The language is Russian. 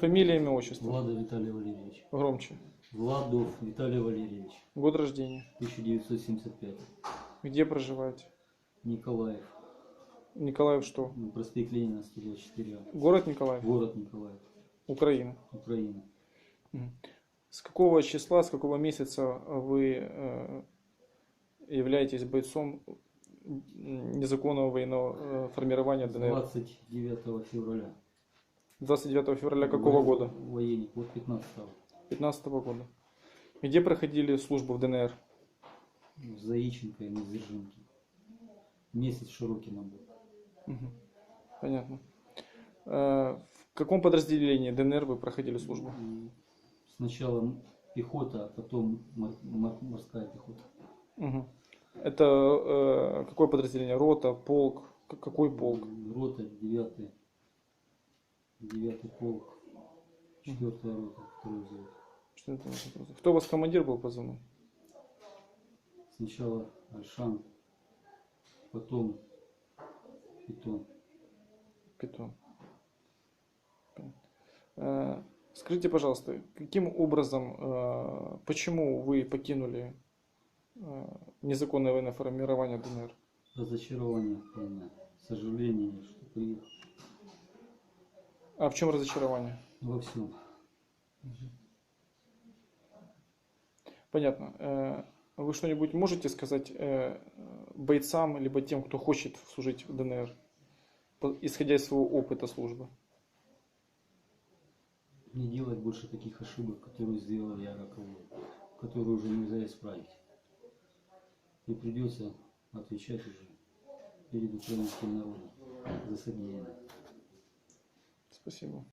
Фамилия, имя, отчество. Влада Виталий Валерьевич. Громче. Владов Виталий Валерьевич. Год рождения. 1975. Где проживаете? Николаев. Николаев что? Ну, Проспект Ленина, 124А. Город Николаев? Город Николаев. Украина. Украина. С какого числа, с какого месяца вы э, являетесь бойцом незаконного военного э, формирования ДНР? 29 февраля. 29 февраля какого года? Военник. Вот 15 15 года. Где проходили службу в ДНР? В Заиченко и Незержинке. Месяц широкий набор. Мгм. Понятно. Э, В каком подразделении ДНР вы проходили службу? Сначала пехота, а потом мор- мор- морская пехота. Мгм. Это э, какое подразделение? Рота, полк? Какой полк? Рота, 9 девятый полк, четвертая рота, второй взвод. За вопрос? Кто у вас командир был позывной? Сначала Альшан, потом Питон. Питон. Э, Скажите, пожалуйста, каким образом, э, почему вы покинули э, незаконное военное формирование ДНР? Разочарование сожаление, что приехал А в чем разочарование? во всем. Понятно. Э, Вы что-нибудь можете сказать э, бойцам, либо тем, кто хочет служить в ДНР, исходя из своего опыта службы? Не делать больше таких ошибок, которые сделал я которые уже нельзя исправить. И придется отвечать уже перед украинским народом за содеянное. Спасибо.